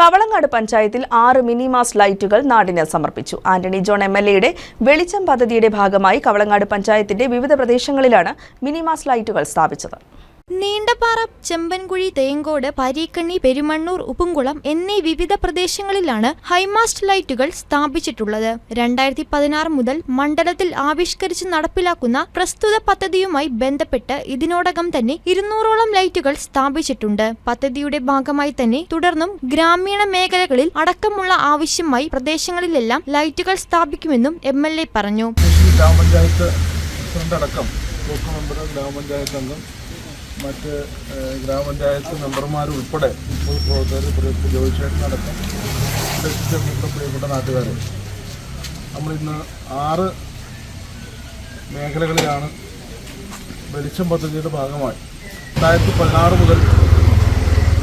കവളങ്ങാട് പഞ്ചായത്തിൽ ആറ് മിനിമാസ് ലൈറ്റുകൾ നാടിന് സമർപ്പിച്ചു. ആന്റണി ജോൺ എം എൽ എയുടെ വെളിച്ചം പദ്ധതിയുടെ ഭാഗമായി കവളങ്ങാട് പഞ്ചായത്തിന്റെ വിവിധ പ്രദേശങ്ങളിലാണ് മിനിമാസ് ലൈറ്റുകൾ സ്ഥാപിച്ചത്. നീണ്ടപ്പാറ ചെമ്പൻകുഴി തേങ്കോട് പരീക്കണ്ണി പെരുമണ്ണൂർ ഉപ്പുംകുളം എന്നീ വിവിധ പ്രദേശങ്ങളിലാണ് ഹൈമാസ്റ്റ് ലൈറ്റുകൾ സ്ഥാപിച്ചിട്ടുള്ളത്. രണ്ടായിരത്തി പതിനാറ് മുതൽ മണ്ഡലത്തിൽ ആവിഷ്കരിച്ച് നടപ്പിലാക്കുന്ന പ്രസ്തുത പദ്ധതിയുമായി ബന്ധപ്പെട്ട് ഇതിനോടകം തന്നെ ഇരുന്നൂറോളം ലൈറ്റുകൾ സ്ഥാപിച്ചിട്ടുണ്ട്. പദ്ധതിയുടെ ഭാഗമായി തന്നെ തുടർന്നും ഗ്രാമീണ മേഖലകളിൽ അടക്കമുള്ള ആവശ്യമായി പ്രദേശങ്ങളിലെല്ലാം ലൈറ്റുകൾ സ്ഥാപിക്കുമെന്നും എം പറഞ്ഞു. എ മെമ്പർ ഗ്രാമപഞ്ചായത്ത് അംഗം മറ്റ് ഗ്രാമപഞ്ചായത്ത് മെമ്പർമാരുൾപ്പെടെ ഇപ്പോൾ പ്രവർത്തകർ പ്രിയപ്പെട്ട ജോയിച്ചേട്ടൻ അടക്കം നമ്മുടെ പ്രിയപ്പെട്ട നാട്ടുകാർ നമ്മളിന്ന് ആറ് മേഖലകളിലാണ് വെളിച്ചം പദ്ധതിയുടെ ഭാഗമായി. രണ്ടായിരത്തി പതിനാറ് മുതൽ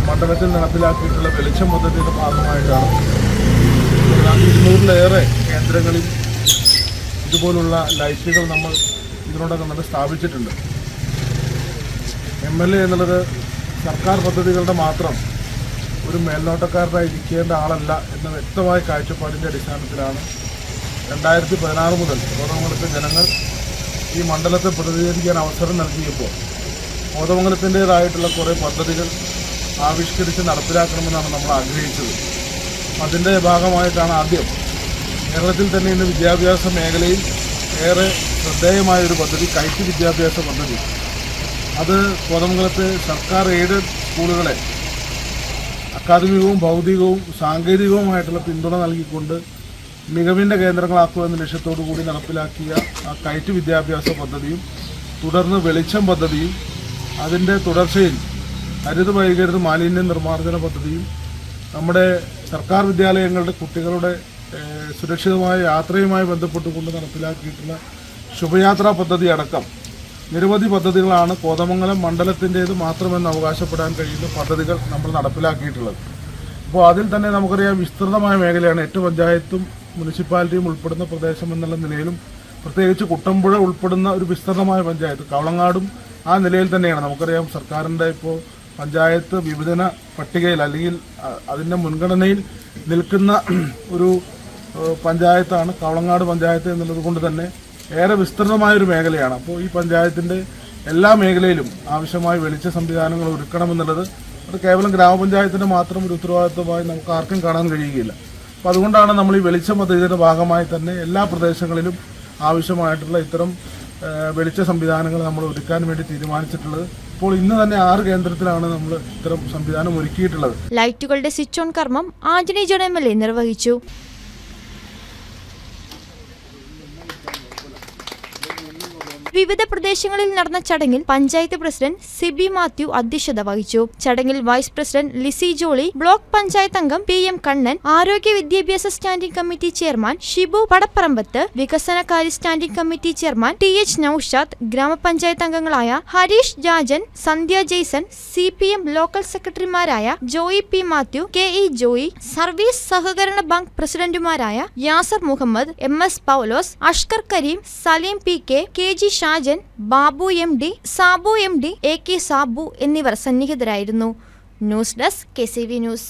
മണ്ഡലത്തിൽ നടപ്പിലാക്കിയിട്ടുള്ള വെളിച്ചം പദ്ധതിയുടെ ഭാഗമായിട്ടാണ്. ഇരുന്നൂറിലേറെ കേന്ദ്രങ്ങളിൽ ഇതുപോലുള്ള ലൈറ്റുകൾ നമ്മൾ ഇതിനോടകം തന്നെ സ്ഥാപിച്ചിട്ടുണ്ട്. എം എൽ എ എന്നുള്ളത് സർക്കാർ പദ്ധതികളുടെ മാത്രം ഒരു മേൽനോട്ടക്കാരനായി ഇരിക്കേണ്ട ആളല്ല എന്ന വ്യക്തമായ കാഴ്ചപ്പാടിന്റെ അടിസ്ഥാനത്തിലാണ് രണ്ടായിരത്തി പതിനാറ് മുതൽ കോതമംഗലത്തെ ജനങ്ങൾ ഈ മണ്ഡലത്തെ പ്രതിനിധീകരിക്കാൻ അവസരം നൽകിയപ്പോൾ കോതമംഗലത്തിന്റേതായിട്ടുള്ള കുറേ പദ്ധതികൾ ആവിഷ്കരിച്ച് നടപ്പിലാക്കണമെന്നാണ് നമ്മൾ ആഗ്രഹിച്ചത്. അതിന്റെ ഭാഗമായിട്ടാണ് ആദ്യം കേരളത്തിൽ തന്നെ ഇന്ന് വിദ്യാഭ്യാസ മേഖലയിൽ ഏറെ ശ്രദ്ധേയമായൊരു പദ്ധതി കൈറ്റ് വിദ്യാഭ്യാസ പദ്ധതി. അത് കോതമംഗലത്ത് സർക്കാർ എയ്ഡഡ് സ്കൂളുകളെ അക്കാദമികവും ഭൗതികവും സാങ്കേതികവുമായിട്ടുള്ള പിന്തുണ നൽകിക്കൊണ്ട് മികവിന്റെ കേന്ദ്രങ്ങളാക്കുക എന്ന ലക്ഷ്യത്തോടു കൂടി നടപ്പിലാക്കിയ ആ കയറ്റ് വിദ്യാഭ്യാസ പദ്ധതിയും തുടർന്ന് വെളിച്ചം പദ്ധതിയും അതിന്റെ തുടർച്ചയിൽ ഹരിത വൈകരുത് മാലിന്യ നിർമ്മാർജന പദ്ധതിയും നമ്മുടെ സർക്കാർ വിദ്യാലയങ്ങളുടെ കുട്ടികളുടെ സുരക്ഷിതമായ യാത്രയുമായി ബന്ധപ്പെട്ടുകൊണ്ട് നടപ്പിലാക്കിയിട്ടുള്ള ശുഭയാത്രാ പദ്ധതി അടക്കം നിരവധി പദ്ധതികളാണ് കോതമംഗലം മണ്ഡലത്തിന്റേത് മാത്രമെന്ന് അവകാശപ്പെടാൻ കഴിയുന്ന പദ്ധതികൾ നമ്മൾ നടപ്പിലാക്കിയിട്ടുള്ളത്. അപ്പോൾ അതിൽ തന്നെ നമുക്കറിയാം വിസ്തൃതമായ മേഖലയാണ് എട്ട് പഞ്ചായത്തും മുനിസിപ്പാലിറ്റിയും ഉൾപ്പെടുന്ന പ്രദേശം എന്നുള്ള നിലയിലും പ്രത്യേകിച്ച് കുട്ടമ്പുഴ ഉൾപ്പെടുന്ന ഒരു വിസ്തൃതമായ പഞ്ചായത്ത് കവളങ്ങാടും ആ നിലയിൽ തന്നെയാണ്. നമുക്കറിയാം സർക്കാരിന്റെ ഇപ്പോൾ പഞ്ചായത്ത് വിഭജന പട്ടികയിൽ അല്ലെങ്കിൽ അതിന്റെ മുൻഗണനയിൽ നിൽക്കുന്ന ഒരു പഞ്ചായത്താണ് കവളങ്ങാട് പഞ്ചായത്ത് എന്നുള്ളത് കൊണ്ട് തന്നെ ഏറെ വിസ്തൃതമായ ഒരു മേഖലയാണ്. അപ്പോൾ ഈ പഞ്ചായത്തിന്റെ എല്ലാ മേഖലയിലും ആവശ്യമായ വെളിച്ച സംവിധാനങ്ങൾ ഒരുക്കണമെന്നുള്ളത് അത് കേവലം ഗ്രാമപഞ്ചായത്തിന്റെ മാത്രം ഒരു ഉത്തരവാദിത്വമായി നമുക്ക് ആർക്കും കാണാൻ കഴിയുകയില്ല. അപ്പോൾ അതുകൊണ്ടാണ് നമ്മൾ ഈ വെളിച്ച പദ്ധതിയുടെ ഭാഗമായി തന്നെ എല്ലാ പ്രദേശങ്ങളിലും ആവശ്യമായിട്ടുള്ള ഇത്തരം വെളിച്ച സംവിധാനങ്ങൾ നമ്മൾ ഒരുക്കാൻ വേണ്ടി തീരുമാനിച്ചിട്ടുള്ളത്. ഇപ്പോൾ ഇന്ന് തന്നെ ആറ് കേന്ദ്രത്തിലാണ് നമ്മൾ ഇത്തരം സംവിധാനം ഒരുക്കിയിട്ടുള്ളത്. ലൈറ്റുകളുടെ സ്വിച്ച് ഓൺ കർമ്മം ആന്റണി ജോൺ എ നിർവഹിച്ചു. വിവിധ പ്രദേശങ്ങളിൽ നടന്ന ചടങ്ങിൽ പഞ്ചായത്ത് പ്രസിഡന്റ് സിബി മാത്യു അധ്യക്ഷത വഹിച്ചു. ചടങ്ങിൽ vice president Lissy Jolly block panchayat അംഗം പി എം കണ്ണൻ ആരോഗ്യ വിദ്യാഭ്യാസ standing committee chairman Shibu Padapparambath വികസനകാര്യ standing committee chairman T H Noushad ഗ്രാമപഞ്ചായത്ത് അംഗങ്ങളായ Harish Jajan Sandhya Jaison C P M local സെക്രട്ടറിമാരായ Joy P Mathew K E Joy service സഹകരണ bank പ്രസിഡന്റുമാരായ Yasar Muhammad M S Paulose Ashkar Karim Salim P K K G Shajan Babu M D Sabu M D A K Sabu എന്നിവർ സന്നിഹിതരായിരുന്നു. News desk K C V news.